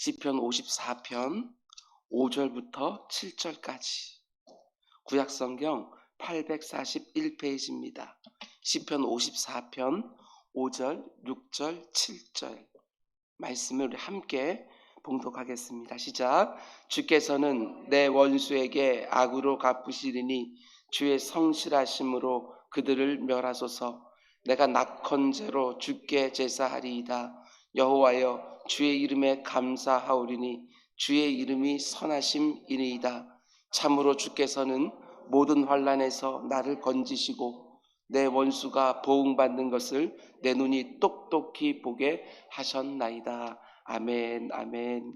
시편 54편 5절부터 7절까지 구약 성경 841페이지입니다. 시편 54편 5절, 6절, 7절 말씀을 우리 함께 봉독하겠습니다. 시작. 주께서는 내 원수에게 악으로 갚으시리니 주의 성실하심으로 그들을 멸하소서. 내가 낙헌제로 주께 제사하리이다. 여호와여 주의 이름에 감사하오리니 주의 이름이 선하심이니이다. 참으로 주께서는 모든 환란에서 나를 건지시고 내 원수가 보응받는 것을 내 눈이 똑똑히 보게 하셨나이다. 아멘, 아멘.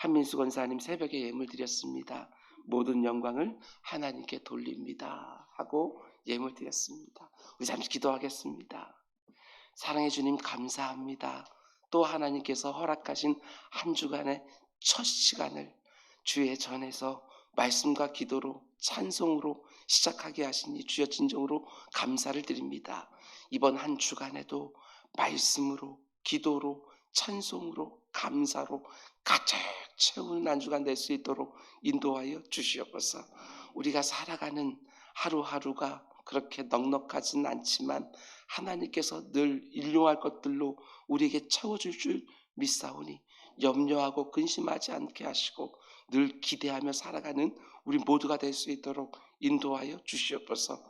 한민수 권사님 새벽에 예물 드렸습니다. 모든 영광을 하나님께 돌립니다. 하고 예물 드렸습니다. 우리 잠시 기도하겠습니다. 사랑해 주님 감사합니다. 또 하나님께서 허락하신 한 주간의 첫 시간을 주의 전에서 말씀과 기도로 찬송으로 시작하게 하시니 주여 진정으로 감사를 드립니다. 이번 한 주간에도 말씀으로 기도로 찬송으로 감사로 가득 채우는 한 주간 될 수 있도록 인도하여 주시옵소서. 우리가 살아가는 하루하루가 그렇게 넉넉하진 않지만 하나님께서 늘 일용할 것들로 우리에게 채워줄 줄 믿사오니 염려하고 근심하지 않게 하시고 늘 기대하며 살아가는 우리 모두가 될 수 있도록 인도하여 주시옵소서.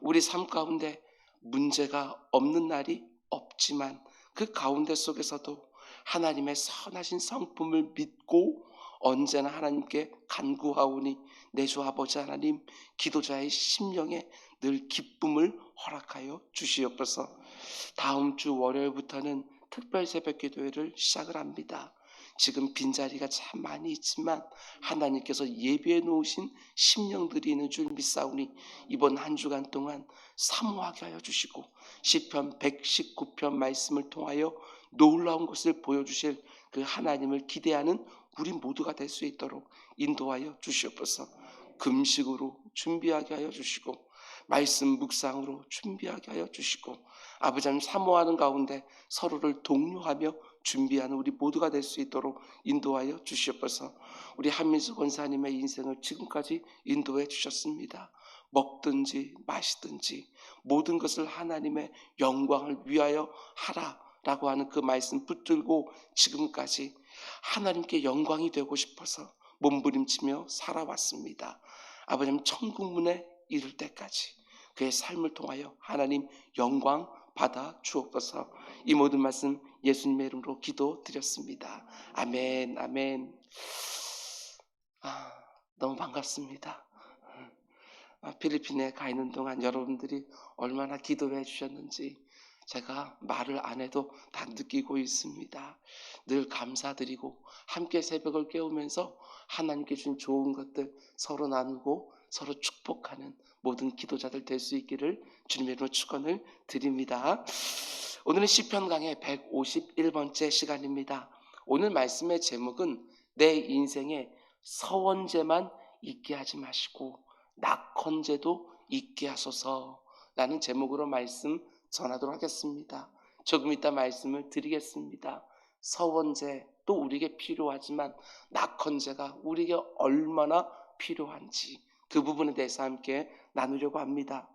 우리 삶 가운데 문제가 없는 날이 없지만 그 가운데 속에서도 하나님의 선하신 성품을 믿고 언제나 하나님께 간구하오니 내주 아버지 하나님 기도자의 심령에 늘 기쁨을 허락하여 주시옵소서. 다음 주 월요일부터는 특별 새벽 기도회를 시작을 합니다. 지금 빈자리가 참 많이 있지만 하나님께서 예비해 놓으신 심령들이 있는 줄 믿사오니 이번 한 주간 동안 사모하게 하여 주시고 시편 119편 말씀을 통하여 놀라운 것을 보여주실 그 하나님을 기대하는 우리 모두가 될 수 있도록 인도하여 주시옵소서. 금식으로 준비하게 하여 주시고 말씀 묵상으로 준비하게 하여 주시고 아버지 하나님 사모하는 가운데 서로를 독려하며 준비하는 우리 모두가 될 수 있도록 인도하여 주시옵소서. 우리 한민수 권사님의 인생을 지금까지 인도해 주셨습니다. 먹든지 마시든지 모든 것을 하나님의 영광을 위하여 하라 라고 하는 그 말씀 붙들고 지금까지 하나님께 영광이 되고 싶어서 몸부림치며 살아왔습니다. 아버님 천국 문에 이를 때까지 그의 삶을 통하여 하나님 영광 받아 주옵소서. 이 모든 말씀 예수님의 이름으로 기도드렸습니다. 아멘, 아멘. 아, 너무 반갑습니다. 아, 필리핀에 가 있는 동안 여러분들이 얼마나 기도해 주셨는지 제가 말을 안 해도 다 느끼고 있습니다. 늘 감사드리고 함께 새벽을 깨우면서 하나님께 준 좋은 것들 서로 나누고 서로 축복하는 모든 기도자들 될 수 있기를 주님의 이름으로 축원을 드립니다. 오늘은 시편 강의 151번째 시간입니다. 오늘 말씀의 제목은 내 인생에 서원제만 있게 하지 마시고 낙헌제도 있게 하소서 라는 제목으로 말씀 전하도록 하겠습니다. 조금 이따 말씀을 드리겠습니다. 서원제 또 우리에게 필요하지만 낙헌제가 우리에게 얼마나 필요한지 그 부분에 대해서 함께 나누려고 합니다.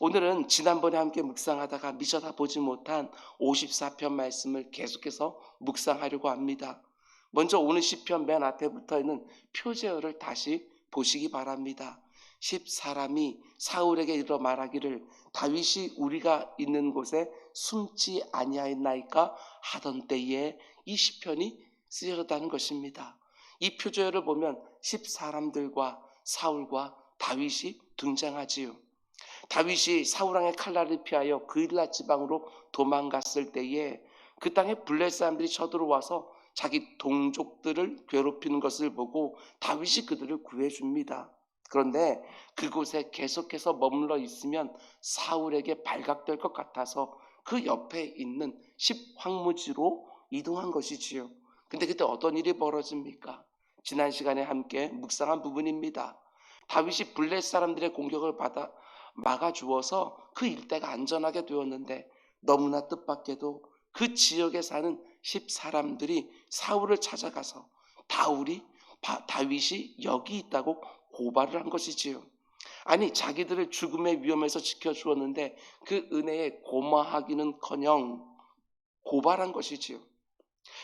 오늘은 지난번에 함께 묵상하다가 미쳐다 보지 못한 54편 말씀을 계속해서 묵상하려고 합니다. 먼저 오늘 시편 맨 앞에 붙어 있는 표제어를 다시 보시기 바랍니다. 10 사람이 사울에게 이르러 말하기를 다윗이 우리가 있는 곳에 숨지 아니하였나이까 하던 때에 이 시편이 쓰여졌다는 것입니다. 이 표제어를 보면 10 사람들과 사울과 다윗이 등장하지요. 다윗이 사울왕의 칼날을 피하여 그일라 지방으로 도망갔을 때에 그 땅에 블레 사람들이 쳐들어와서 자기 동족들을 괴롭히는 것을 보고 다윗이 그들을 구해줍니다. 그런데 그곳에 계속해서 머물러 있으면 사울에게 발각될 것 같아서 그 옆에 있는 십황무지로 이동한 것이지요. 근데 그때 어떤 일이 벌어집니까? 지난 시간에 함께 묵상한 부분입니다. 다윗이 블레 사람들의 공격을 받아 막아 주어서 그 일대가 안전하게 되었는데 너무나 뜻밖에도 그 지역에 사는 십 사람들이 사울을 찾아가서 다울이 바- 다윗이 여기 있다고 고발을 한 것이지요. 아니 자기들을 죽음의 위험에서 지켜주었는데 그 은혜에 고마하기는커녕 고발한 것이지요.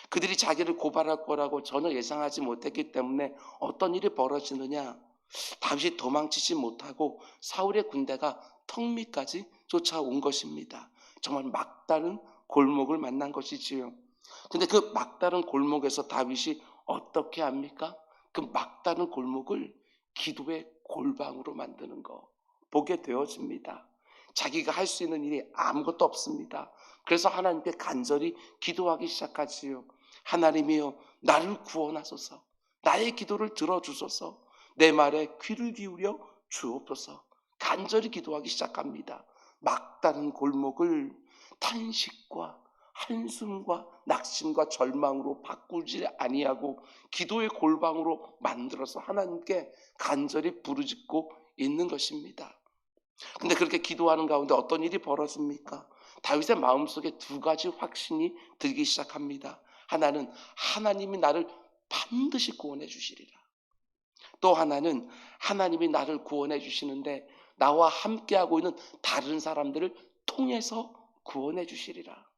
그들이 자기를 고발할 거라고 전혀 예상하지 못했기 때문에 어떤 일이 벌어지느냐? 다윗이 도망치지 못하고 사울의 군대가 턱밑까지 쫓아온 것입니다. 정말 막다른 골목을 만난 것이지요. 근데 그 막다른 골목에서 다윗이 어떻게 합니까? 그 막다른 골목을 기도의 골방으로 만드는 거 보게 되어집니다. 자기가 할 수 있는 일이 아무것도 없습니다. 그래서 하나님께 간절히 기도하기 시작하지요. 하나님이여 나를 구원하소서. 나의 기도를 들어주소서. 내 말에 귀를 기울여 주옵소서. 간절히 기도하기 시작합니다. 막다른 골목을 탄식과 한숨과 낙심과 절망으로 바꾸지 아니하고 기도의 골방으로 만들어서 하나님께 간절히 부르짖고 있는 것입니다. 근데 그렇게 기도하는 가운데 어떤 일이 벌어집니까? 다윗의 마음속에 두 가지 확신이 들기 시작합니다. 하나는 하나님이 나를 반드시 구원해 주시리라. 또 하나는 하나님이 나를 구원해 주시는데 나와 함께하고 있는 다른 사람들을 통해서 구원해 주시리라.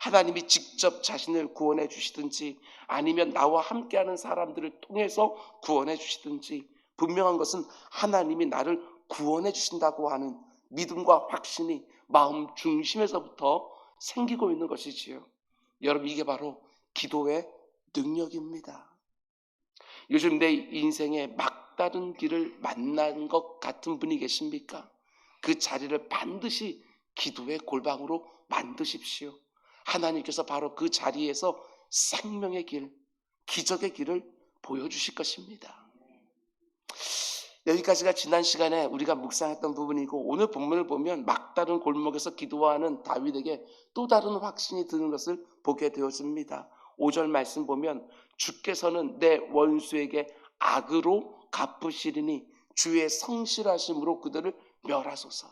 하나님이 직접 자신을 구원해 주시든지 아니면 나와 함께하는 사람들을 통해서 구원해 주시든지 분명한 것은 하나님이 나를 구원해 주신다고 하는 믿음과 확신이 마음 중심에서부터 생기고 있는 것이지요. 여러분 이게 바로 기도의 능력입니다. 요즘 내 인생에 막다른 길을 만난 것 같은 분이 계십니까? 그 자리를 반드시 기도의 골방으로 만드십시오. 하나님께서 바로 그 자리에서 생명의 길, 기적의 길을 보여주실 것입니다. 여기까지가 지난 시간에 우리가 묵상했던 부분이고 오늘 본문을 보면 막다른 골목에서 기도하는 다윗에게 또 다른 확신이 드는 것을 보게 되어집니다. 5절 말씀 보면 주께서는 내 원수에게 악으로 갚으시리니 주의 성실하심으로 그들을 멸하소서.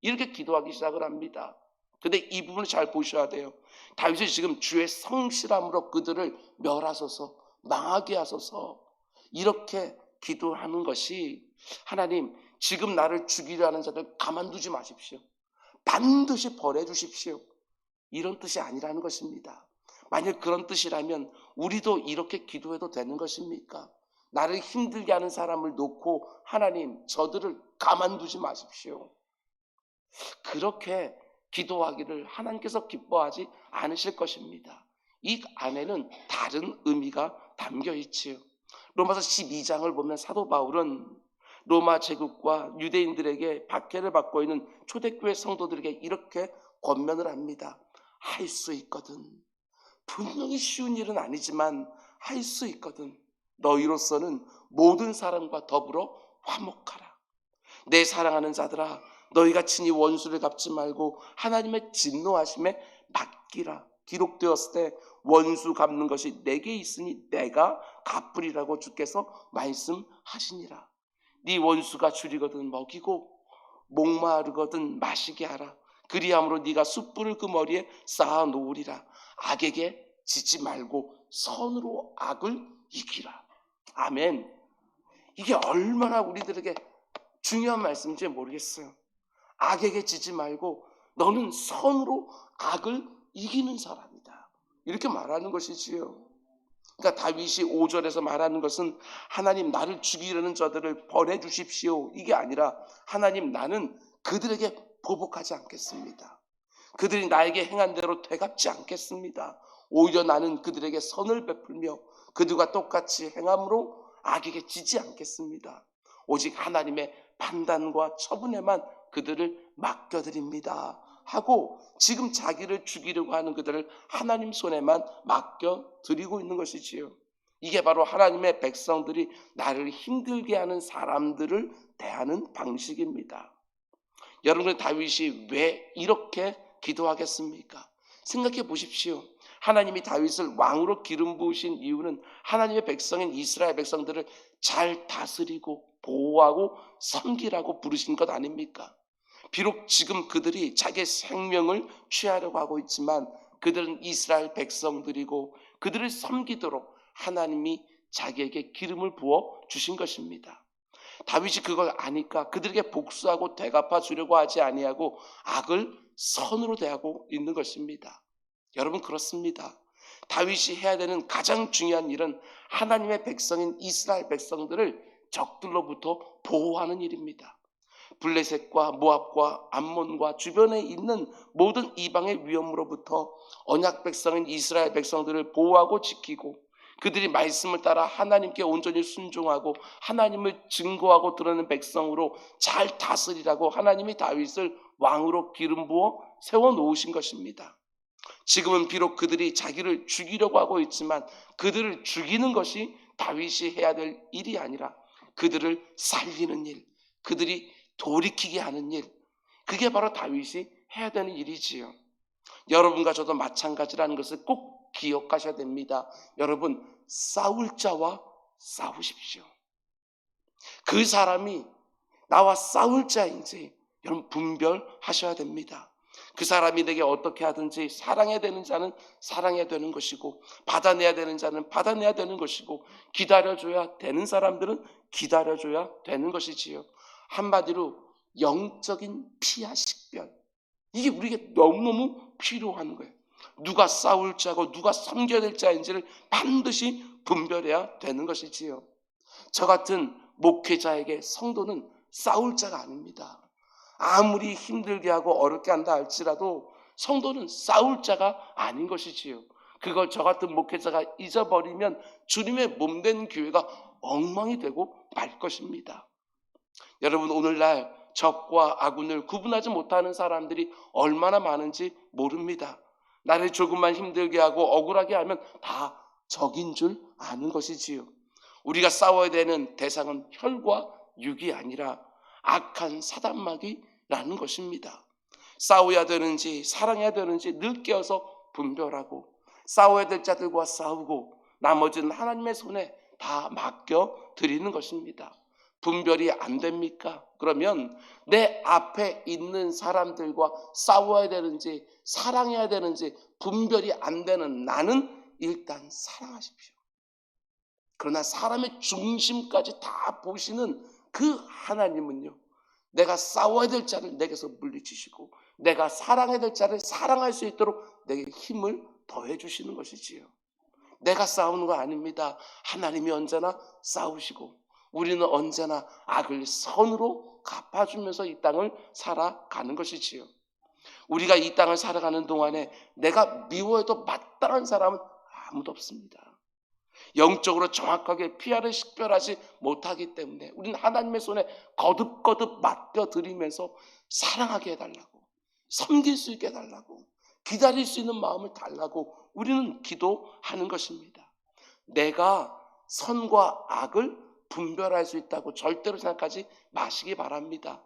이렇게 기도하기 시작을 합니다. 근데 이 부분을 잘 보셔야 돼요. 다윗이 지금 주의 성실함으로 그들을 멸하소서, 망하게 하소서. 이렇게 기도하는 것이 하나님 지금 나를 죽이려 하는 자들 가만두지 마십시오. 반드시 벌해 주십시오. 이런 뜻이 아니라는 것입니다. 만약 그런 뜻이라면 우리도 이렇게 기도해도 되는 것입니까? 나를 힘들게 하는 사람을 놓고 하나님 저들을 가만두지 마십시오. 그렇게 기도하기를 하나님께서 기뻐하지 않으실 것입니다. 이 안에는 다른 의미가 담겨 있지요. 로마서 12장을 보면 사도 바울은 로마 제국과 유대인들에게 박해를 받고 있는 초대교회 성도들에게 이렇게 권면을 합니다. 할 수 있거든. 분명히 쉬운 일은 아니지만 할 수 있거든. 너희로서는 모든 사람과 더불어 화목하라. 내 사랑하는 자들아, 너희가 친히 원수를 갚지 말고 하나님의 진노하심에 맡기라. 기록되었을 때 원수 갚는 것이 내게 있으니 내가 갚으리라고 주께서 말씀하시니라. 네 원수가 줄이거든 먹이고 목마르거든 마시게 하라. 그리함으로 네가 숯불을 그 머리에 쌓아 놓으리라. 악에게 지지 말고 선으로 악을 이기라. 아멘. 이게 얼마나 우리들에게 중요한 말씀인지 모르겠어요. 악에게 지지 말고 너는 선으로 악을 이기는 사람이다. 이렇게 말하는 것이지요. 그러니까 다윗이 5절에서 말하는 것은 하나님 나를 죽이려는 자들을 벌해 주십시오. 이게 아니라 하나님 나는 그들에게 보복하지 않겠습니다. 그들이 나에게 행한 대로 되갚지 않겠습니다. 오히려 나는 그들에게 선을 베풀며 그들과 똑같이 행함으로 악에게 지지 않겠습니다. 오직 하나님의 판단과 처분에만 그들을 맡겨드립니다. 하고 지금 자기를 죽이려고 하는 그들을 하나님 손에만 맡겨드리고 있는 것이지요. 이게 바로 하나님의 백성들이 나를 힘들게 하는 사람들을 대하는 방식입니다. 여러분 다윗이 왜 이렇게 기도하겠습니까? 생각해 보십시오. 하나님이 다윗을 왕으로 기름 부으신 이유는 하나님의 백성인 이스라엘 백성들을 잘 다스리고 보호하고 섬기라고 부르신 것 아닙니까? 비록 지금 그들이 자기의 생명을 취하려고 하고 있지만 그들은 이스라엘 백성들이고 그들을 섬기도록 하나님이 자기에게 기름을 부어 주신 것입니다. 다윗이 그걸 아니까 그들에게 복수하고 되갚아 주려고 하지 아니하고 악을 선으로 대하고 있는 것입니다. 여러분 그렇습니다. 다윗이 해야 되는 가장 중요한 일은 하나님의 백성인 이스라엘 백성들을 적들로부터 보호하는 일입니다. 블레셋과 모압과 암몬과 주변에 있는 모든 이방의 위험으로부터 언약 백성인 이스라엘 백성들을 보호하고 지키고 그들이 말씀을 따라 하나님께 온전히 순종하고 하나님을 증거하고 드러내는 백성으로 잘 다스리라고 하나님이 다윗을 왕으로 기름 부어 세워 놓으신 것입니다. 지금은 비록 그들이 자기를 죽이려고 하고 있지만 그들을 죽이는 것이 다윗이 해야 될 일이 아니라 그들을 살리는 일, 그들이 돌이키게 하는 일, 그게 바로 다윗이 해야 되는 일이지요. 여러분과 저도 마찬가지라는 것을 꼭 기억하셔야 됩니다. 여러분, 싸울 자와 싸우십시오. 그 사람이 나와 싸울 자인지 여러분 분별하셔야 됩니다. 그 사람이 내게 어떻게 하든지 사랑해야 되는 자는 사랑해야 되는 것이고 받아내야 되는 자는 받아내야 되는 것이고 기다려줘야 되는 사람들은 기다려줘야 되는 것이지요. 한마디로 영적인 피하 식별. 이게 우리에게 너무너무 필요한 거예요. 누가 싸울 자고 누가 섬겨야 될 자인지를 반드시 분별해야 되는 것이지요. 저 같은 목회자에게 성도는 싸울 자가 아닙니다. 아무리 힘들게 하고 어렵게 한다 할지라도 성도는 싸울 자가 아닌 것이지요. 그걸 저 같은 목회자가 잊어버리면 주님의 몸된 교회가 엉망이 되고 말 것입니다. 여러분 오늘날 적과 아군을 구분하지 못하는 사람들이 얼마나 많은지 모릅니다. 나를 조금만 힘들게 하고 억울하게 하면 다 적인 줄 아는 것이지요. 우리가 싸워야 되는 대상은 혈과 육이 아니라 악한 사단마귀라는 것입니다. 싸워야 되는지 사랑해야 되는지 늘 깨어서 분별하고 싸워야 될 자들과 싸우고 나머지는 하나님의 손에 다 맡겨 드리는 것입니다. 분별이 안 됩니까? 그러면 내 앞에 있는 사람들과 싸워야 되는지 사랑해야 되는지 분별이 안 되는 나는 일단 사랑하십시오. 그러나 사람의 중심까지 다 보시는 그 하나님은요. 내가 싸워야 될 자를 내게서 물리치시고 내가 사랑해야 될 자를 사랑할 수 있도록 내게 힘을 더해 주시는 것이지요. 내가 싸우는 거 아닙니다. 하나님이 언제나 싸우시고 우리는 언제나 악을 선으로 갚아주면서 이 땅을 살아가는 것이지요. 우리가 이 땅을 살아가는 동안에 내가 미워해도 마땅한 사람은 아무도 없습니다. 영적으로 정확하게 피하를 식별하지 못하기 때문에 우리는 하나님의 손에 거듭거듭 맡겨드리면서 사랑하게 해달라고 섬길 수 있게 해달라고 기다릴 수 있는 마음을 달라고 우리는 기도하는 것입니다. 내가 선과 악을 분별할 수 있다고 절대로 생각하지 마시기 바랍니다.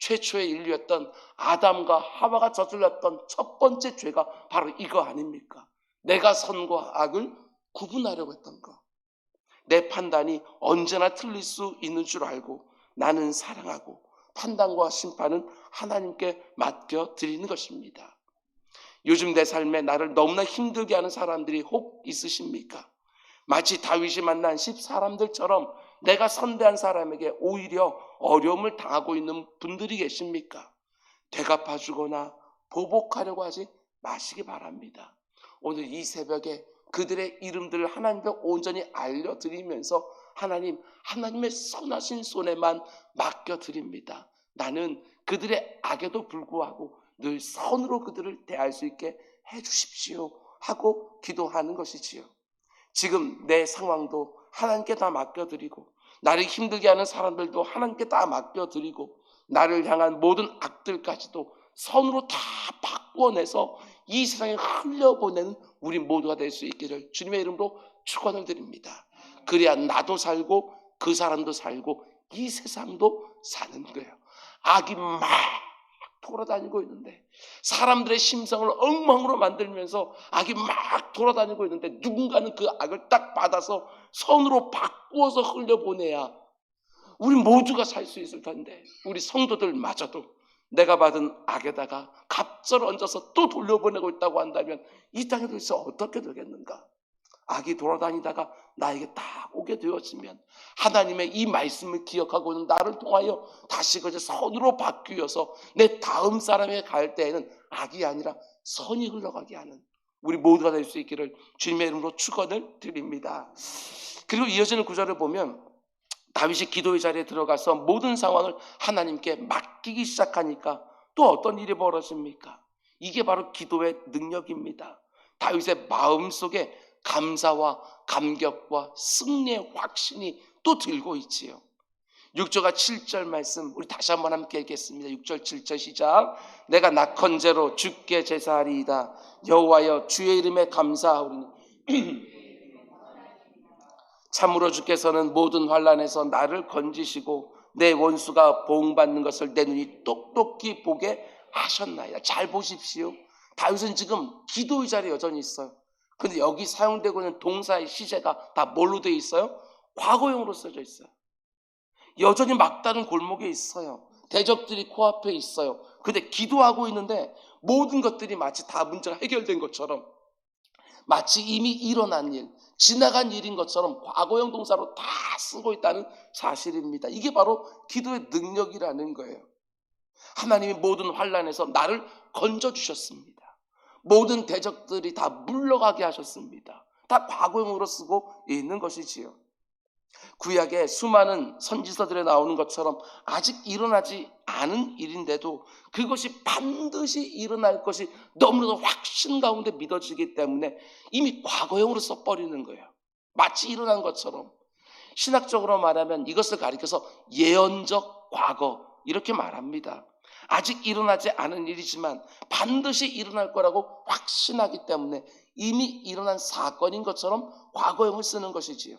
최초의 인류였던 아담과 하와가 저질렀던 첫 번째 죄가 바로 이거 아닙니까? 내가 선과 악을 구분하려고 했던 거. 내 판단이 언제나 틀릴 수 있는 줄 알고 나는 사랑하고 판단과 심판은 하나님께 맡겨 드리는 것입니다. 요즘 내 삶에 나를 너무나 힘들게 하는 사람들이 혹 있으십니까? 마치 다윗이 만난 십 사람들처럼 내가 선대한 사람에게 오히려 어려움을 당하고 있는 분들이 계십니까? 되갚아 주거나 보복하려고 하지 마시기 바랍니다. 오늘 이 새벽에 그들의 이름들을 하나님께 온전히 알려드리면서 하나님, 하나님의 선하신 손에만 맡겨드립니다. 나는 그들의 악에도 불구하고 늘 선으로 그들을 대할 수 있게 해주십시오. 하고 기도하는 것이지요. 지금 내 상황도 하나님께 다 맡겨드리고, 나를 힘들게 하는 사람들도 하나님께 다 맡겨드리고, 나를 향한 모든 악들까지도 선으로 다 바꿔내서 이 세상에 흘려보내는 우리 모두가 될 수 있기를 주님의 이름으로 축원을 드립니다. 그래야 나도 살고 그 사람도 살고 이 세상도 사는 거예요. 악이 막 돌아다니고 있는데 사람들의 심성을 엉망으로 만들면서 악이 막 돌아다니고 있는데 누군가는 그 악을 딱 받아서 선으로 바꾸어서 흘려보내야 우리 모두가 살 수 있을 텐데 우리 성도들마저도 내가 받은 악에다가 갑절 얹어서 또 돌려보내고 있다고 한다면 이 땅에 도대체 어떻게 되겠는가? 악이 돌아다니다가 나에게 딱 오게 되었으면 하나님의 이 말씀을 기억하고 있는 나를 통하여 다시 그저 선으로 바뀌어서 내 다음 사람에게 갈 때에는 악이 아니라 선이 흘러가게 하는 우리 모두가 될 수 있기를 주님의 이름으로 축원을 드립니다. 그리고 이어지는 구절을 보면 다윗이 기도의 자리에 들어가서 모든 상황을 하나님께 맡기기 시작하니까 또 어떤 일이 벌어집니까? 이게 바로 기도의 능력입니다. 다윗의 마음 속에 감사와 감격과 승리의 확신이 또 들고 있지요. 6절과 7절 말씀 우리 다시 한번 함께 읽겠습니다. 6절 7절 시작. 내가 낙헌제로 주께 제사하리이다. 여호와여 주의 이름에 감사하오니 참으로 주께서는 모든 환란에서 나를 건지시고 내 원수가 보응받는 것을 내 눈이 똑똑히 보게 하셨나이다. 잘 보십시오. 다윗은 지금 기도의 자리에 여전히 있어요. 근데 여기 사용되고 있는 동사의 시제가 다 뭘로 되어 있어요? 과거형으로 써져 있어요. 여전히 막다른 골목에 있어요. 대적들이 코앞에 있어요. 근데 기도하고 있는데 모든 것들이 마치 다 문제가 해결된 것처럼 마치 이미 일어난 일, 지나간 일인 것처럼 과거형 동사로 다 쓰고 있다는 사실입니다. 이게 바로 기도의 능력이라는 거예요. 하나님이 모든 환란에서 나를 건져 주셨습니다. 모든 대적들이 다 물러가게 하셨습니다. 다 과거형으로 쓰고 있는 것이지요. 구약의 수많은 선지서들에 나오는 것처럼 아직 일어나지 않은 일인데도 그것이 반드시 일어날 것이 너무나도 확신 가운데 믿어지기 때문에 이미 과거형으로 써버리는 거예요. 마치 일어난 것처럼. 신학적으로 말하면 이것을 가리켜서 예언적 과거 이렇게 말합니다. 아직 일어나지 않은 일이지만 반드시 일어날 거라고 확신하기 때문에 이미 일어난 사건인 것처럼 과거형을 쓰는 것이지요.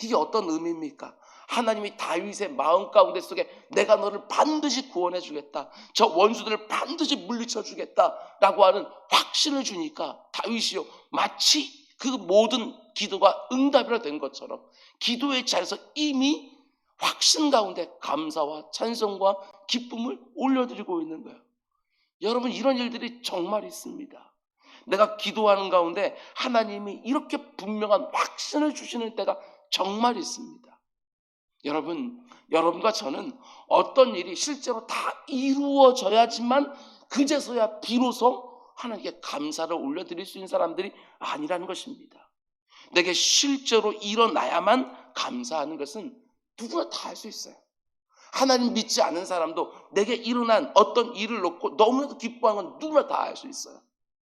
이게 어떤 의미입니까? 하나님이 다윗의 마음 가운데 속에 내가 너를 반드시 구원해 주겠다. 저 원수들을 반드시 물리쳐 주겠다라고 하는 확신을 주니까 다윗이요 마치 그 모든 기도가 응답이라 된 것처럼 기도의 자리에서 이미 확신 가운데 감사와 찬송과 기쁨을 올려드리고 있는 거예요. 여러분 이런 일들이 정말 있습니다. 내가 기도하는 가운데 하나님이 이렇게 분명한 확신을 주시는 때가 정말 있습니다. 여러분, 여러분과 저는 어떤 일이 실제로 다 이루어져야지만 그제서야 비로소 하나님께 감사를 올려드릴 수 있는 사람들이 아니라는 것입니다. 내게 실제로 일어나야만 감사하는 것은 누구나 다할수 있어요. 하나님 믿지 않는 사람도 내게 일어난 어떤 일을 놓고 너무나도 기뻐하는 건 누구나 다할수 있어요.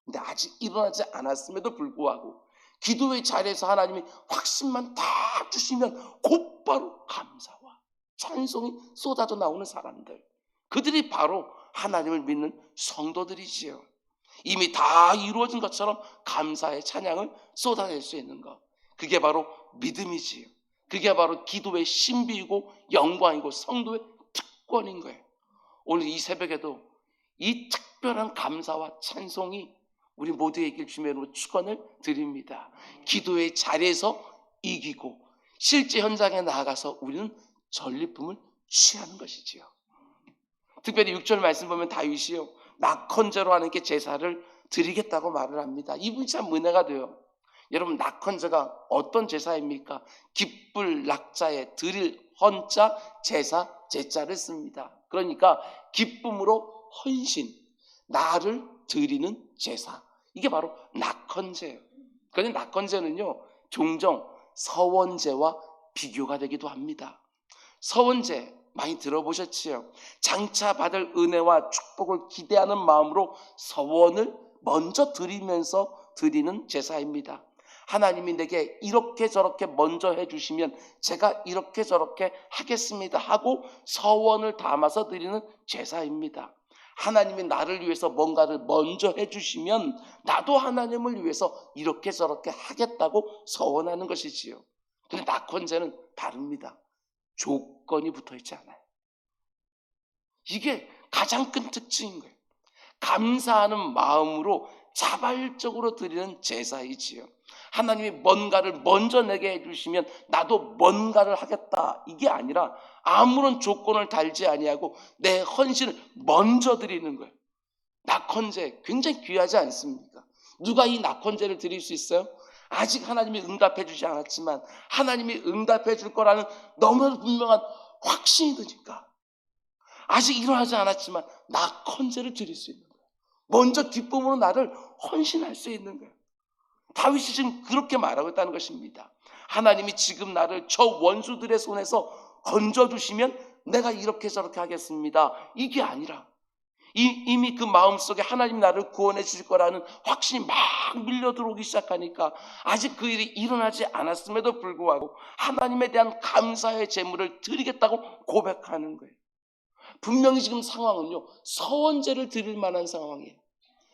근데 아직 일어나지 않았음에도 불구하고 기도의 자리에서 하나님이 확신만 다 주시면 곧바로 감사와 찬송이 쏟아져 나오는 사람들. 그들이 바로 하나님을 믿는 성도들이지요. 이미 다 이루어진 것처럼 감사의 찬양을 쏟아낼 수 있는 것. 그게 바로 믿음이지요. 그게 바로 기도의 신비이고 영광이고 성도의 특권인 거예요. 오늘 이 새벽에도 이 특별한 감사와 찬송이 우리 모두에게 주면으로 축원을 드립니다. 기도의 자리에서 이기고 실제 현장에 나아가서 우리는 전리품을 취하는 것이지요. 특별히 6절 말씀 보면 다윗이요 낙헌제로 하나님께 제사를 드리겠다고 말을 합니다. 이분이 참 은혜가 돼요. 여러분 낙헌제가 어떤 제사입니까? 기쁠 낙자에 드릴 헌자 제사 제자를 씁니다. 그러니까 기쁨으로 헌신 나를 드리는 제사 이게 바로 낙헌제예요. 그런데 낙헌제는요 종종 서원제와 비교가 되기도 합니다. 서원제 많이 들어보셨지요? 장차 받을 은혜와 축복을 기대하는 마음으로 서원을 먼저 드리면서 드리는 제사입니다. 하나님이 내게 이렇게 저렇게 먼저 해주시면 제가 이렇게 저렇게 하겠습니다 하고 서원을 담아서 드리는 제사입니다. 하나님이 나를 위해서 뭔가를 먼저 해주시면 나도 하나님을 위해서 이렇게 저렇게 하겠다고 서원하는 것이지요. 근데 낙헌제는 다릅니다. 조건이 붙어 있지 않아요. 이게 가장 큰 특징인 거예요. 감사하는 마음으로 자발적으로 드리는 제사이지요. 하나님이 뭔가를 먼저 내게 해주시면 나도 뭔가를 하겠다 이게 아니라 아무런 조건을 달지 아니하고 내 헌신을 먼저 드리는 거예요. 낙헌제 굉장히 귀하지 않습니까? 누가 이 낙헌제를 드릴 수 있어요? 아직 하나님이 응답해 주지 않았지만 하나님이 응답해 줄 거라는 너무나도 분명한 확신이 드니까 아직 일어나지 않았지만 낙헌제를 드릴 수 있는 거예요. 먼저 기쁨으로 나를 헌신할 수 있는 거예요. 다윗이 지금 그렇게 말하고 있다는 것입니다. 하나님이 지금 나를 저 원수들의 손에서 건져주시면 내가 이렇게 저렇게 하겠습니다. 이게 아니라 이, 이미 그 마음속에 하나님 나를 구원해 주실 거라는 확신이 막 밀려 들어오기 시작하니까 아직 그 일이 일어나지 않았음에도 불구하고 하나님에 대한 감사의 제물을 드리겠다고 고백하는 거예요. 분명히 지금 상황은요, 서원제를 드릴 만한 상황이에요.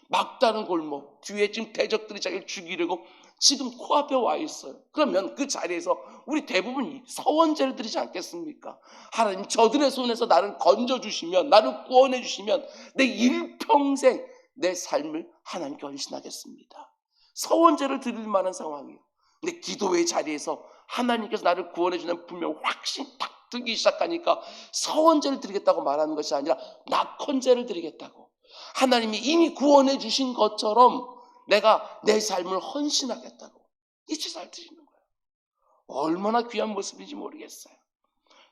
막다른 골목, 뒤에 지금 대적들이 자기를 죽이려고 지금 코앞에 와 있어요. 그러면 그 자리에서 우리 대부분 서원제를 드리지 않겠습니까? 하나님 저들의 손에서 나를 건져주시면, 나를 구원해주시면 내 일평생 내 삶을 하나님께 헌신하겠습니다. 서원제를 드릴 만한 상황이에요. 근데 기도의 자리에서 하나님께서 나를 구원해주는 분명 확신이 탁 들기 시작하니까 서원제를 드리겠다고 말하는 것이 아니라 낙헌제를 드리겠다고. 하나님이 이미 구원해 주신 것처럼 내가 내 삶을 헌신하겠다고 이 제사를 드리는 거예요. 얼마나 귀한 모습인지 모르겠어요.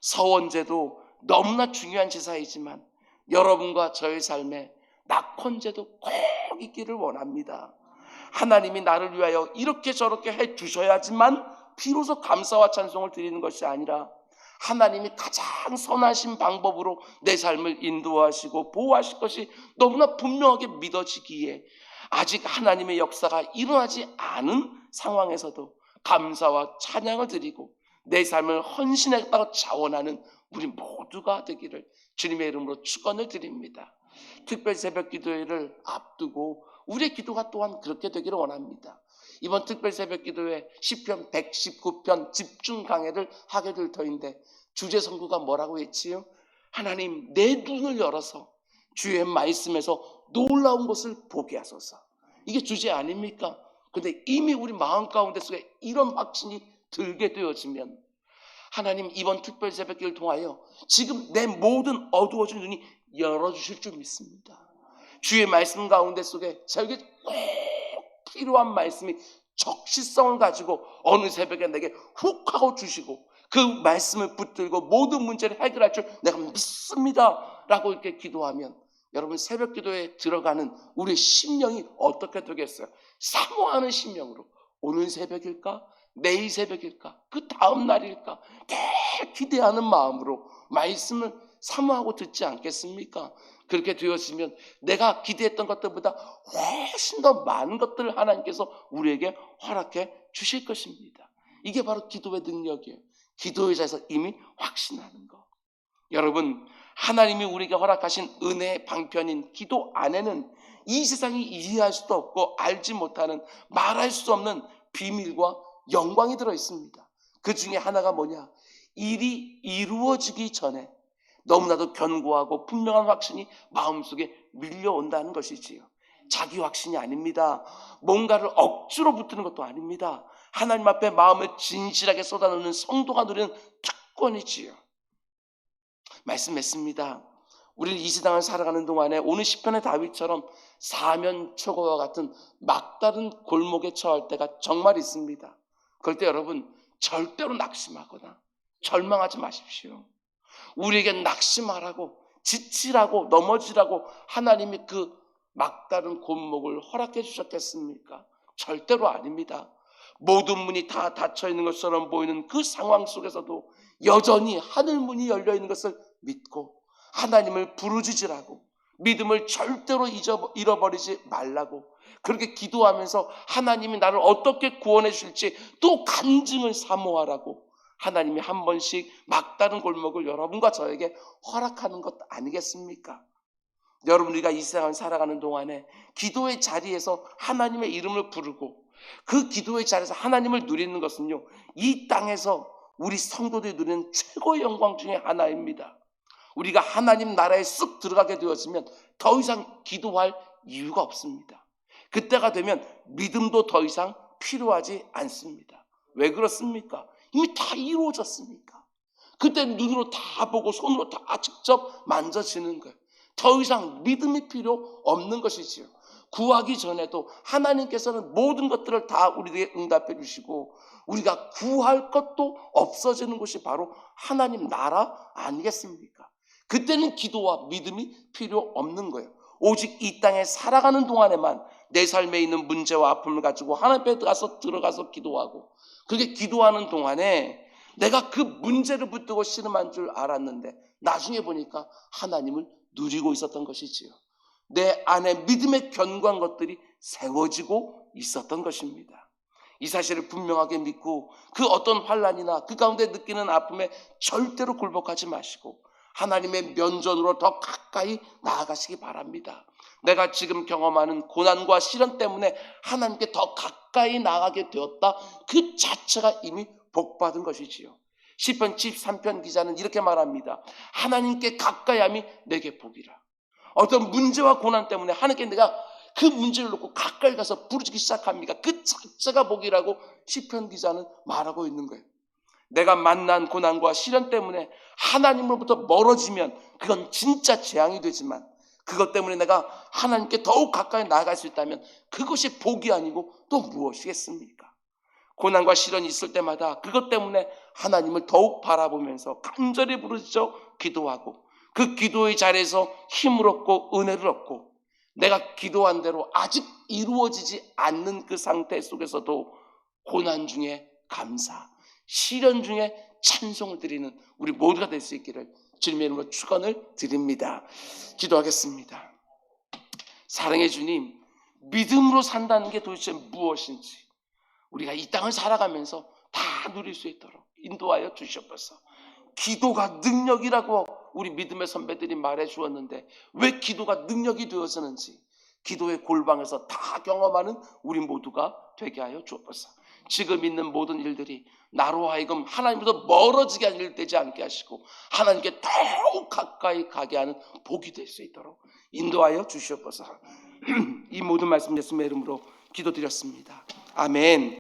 서원제도 너무나 중요한 제사이지만 여러분과 저의 삶에 낙헌제도 꼭 있기를 원합니다. 하나님이 나를 위하여 이렇게 저렇게 해 주셔야지만 비로소 감사와 찬송을 드리는 것이 아니라 하나님이 가장 선하신 방법으로 내 삶을 인도하시고 보호하실 것이 너무나 분명하게 믿어지기에 아직 하나님의 역사가 일어나지 않은 상황에서도 감사와 찬양을 드리고 내 삶을 헌신했다고 자원하는 우리 모두가 되기를 주님의 이름으로 축원을 드립니다. 특별 새벽 기도회를 앞두고 우리의 기도가 또한 그렇게 되기를 원합니다. 이번 특별 새벽 기도회 10편 119편 집중 강해를 하게 될 터인데 주제 선구가 뭐라고 했지요? 하나님 내 눈을 열어서 주의 말씀에서 놀라운 것을 보게 하소서. 이게 주제 아닙니까? 근데 이미 우리 마음 가운데 속에 이런 확신이 들게 되어지면 하나님 이번 특별 새벽기를 통하여 지금 내 모든 어두워진 눈이 열어주실 줄 믿습니다. 주의 말씀 가운데 속에 저에게 꼭 필요한 말씀이 적시성을 가지고 어느 새벽에 내게 훅 하고 주시고 그 말씀을 붙들고 모든 문제를 해결할 줄 내가 믿습니다. 라고 이렇게 기도하면 여러분 새벽 기도에 들어가는 우리 심령이 어떻게 되겠어요? 사모하는 심령으로 오늘 새벽일까? 내일 새벽일까? 그 다음 날일까? 대 기대하는 마음으로 말씀을 사모하고 듣지 않겠습니까? 그렇게 되었으면 내가 기대했던 것들보다 훨씬 더 많은 것들을 하나님께서 우리에게 허락해 주실 것입니다. 이게 바로 기도의 능력이에요. 기도의 자에서 이미 확신하는 것. 여러분, 하나님이 우리에게 허락하신 은혜의 방편인 기도 안에는 이 세상이 이해할 수도 없고 알지 못하는 말할 수 없는 비밀과 영광이 들어 있습니다. 그 중에 하나가 뭐냐? 일이 이루어지기 전에 너무나도 견고하고 분명한 확신이 마음속에 밀려온다는 것이지요. 자기 확신이 아닙니다. 뭔가를 억지로 붙드는 것도 아닙니다. 하나님 앞에 마음을 진실하게 쏟아놓는 성도가 누리는 특권이지요. 말씀했습니다. 우리는 이 세상을 살아가는 동안에 오늘 시편의 다윗처럼 사면 초고와 같은 막다른 골목에 처할 때가 정말 있습니다. 그럴 때 여러분 절대로 낙심하거나 절망하지 마십시오. 우리에게 낙심하라고 지치라고 넘어지라고 하나님이 그 막다른 골목을 허락해 주셨겠습니까? 절대로 아닙니다. 모든 문이 다 닫혀 있는 것처럼 보이는 그 상황 속에서도 여전히 하늘 문이 열려 있는 것을 믿고 하나님을 부르짖으라고 믿음을 절대로 잃어버리지 말라고 그렇게 기도하면서 하나님이 나를 어떻게 구원해 주실지 또 간증을 사모하라고 하나님이 한 번씩 막다른 골목을 여러분과 저에게 허락하는 것 아니겠습니까? 여러분 우리가 이 세상을 살아가는 동안에 기도의 자리에서 하나님의 이름을 부르고 그 기도의 자리에서 하나님을 누리는 것은요 이 땅에서 우리 성도들이 누리는 최고의 영광 중에 하나입니다. 우리가 하나님 나라에 쑥 들어가게 되었으면 더 이상 기도할 이유가 없습니다. 그때가 되면 믿음도 더 이상 필요하지 않습니다. 왜 그렇습니까? 이미 다 이루어졌으니까. 그때 눈으로 다 보고 손으로 다 직접 만져지는 거예요. 더 이상 믿음이 필요 없는 것이지요. 구하기 전에도 하나님께서는 모든 것들을 다 우리에게 응답해 주시고 우리가 구할 것도 없어지는 것이 바로 하나님 나라 아니겠습니까? 그때는 기도와 믿음이 필요 없는 거예요. 오직 이 땅에 살아가는 동안에만 내 삶에 있는 문제와 아픔을 가지고 하나님 앞에 가서 들어가서 기도하고 그렇게 기도하는 동안에 내가 그 문제를 붙들고 씨름한 줄 알았는데 나중에 보니까 하나님을 누리고 있었던 것이지요. 내 안에 믿음의 견고한 것들이 세워지고 있었던 것입니다. 이 사실을 분명하게 믿고 그 어떤 환란이나 그 가운데 느끼는 아픔에 절대로 굴복하지 마시고 하나님의 면전으로 더 가까이 나아가시기 바랍니다. 내가 지금 경험하는 고난과 시련 때문에 하나님께 더 가까이 나가게 되었다. 그 자체가 이미 복받은 것이지요. 10편 73편 기자는 이렇게 말합니다. 하나님께 가까이함이 내게 복이라. 어떤 문제와 고난 때문에 하나님께 내가 그 문제를 놓고 가까이 가서 부르짖기 시작합니까? 그 자체가 복이라고 시편 기자는 말하고 있는 거예요. 내가 만난 고난과 시련 때문에 하나님으로부터 멀어지면 그건 진짜 재앙이 되지만 그것 때문에 내가 하나님께 더욱 가까이 나아갈 수 있다면 그것이 복이 아니고 또 무엇이겠습니까? 고난과 시련이 있을 때마다 그것 때문에 하나님을 더욱 바라보면서 간절히 부르짖어 기도하고 그 기도의 자리에서 힘을 얻고 은혜를 얻고 내가 기도한 대로 아직 이루어지지 않는 그 상태 속에서도 고난 중에 감사, 시련 중에 찬송을 드리는 우리 모두가 될 수 있기를 주님의 이름으로 축원을 드립니다. 기도하겠습니다. 사랑의 주님, 믿음으로 산다는 게 도대체 무엇인지 우리가 이 땅을 살아가면서 다 누릴 수 있도록 인도하여 주시옵소서. 기도가 능력이라고 우리 믿음의 선배들이 말해 주었는데 왜 기도가 능력이 되어서는지 기도의 골방에서 다 경험하는 우리 모두가 되게 하여 주옵소서. 지금 있는 모든 일들이 나로 하여금 하나님보다 멀어지게 하는 일 되지 않게 하시고 하나님께 더욱 가까이 가게 하는 복이 될 수 있도록 인도하여 주시옵소서. 이 모든 말씀 예수님의 이름으로 기도드렸습니다. 아멘.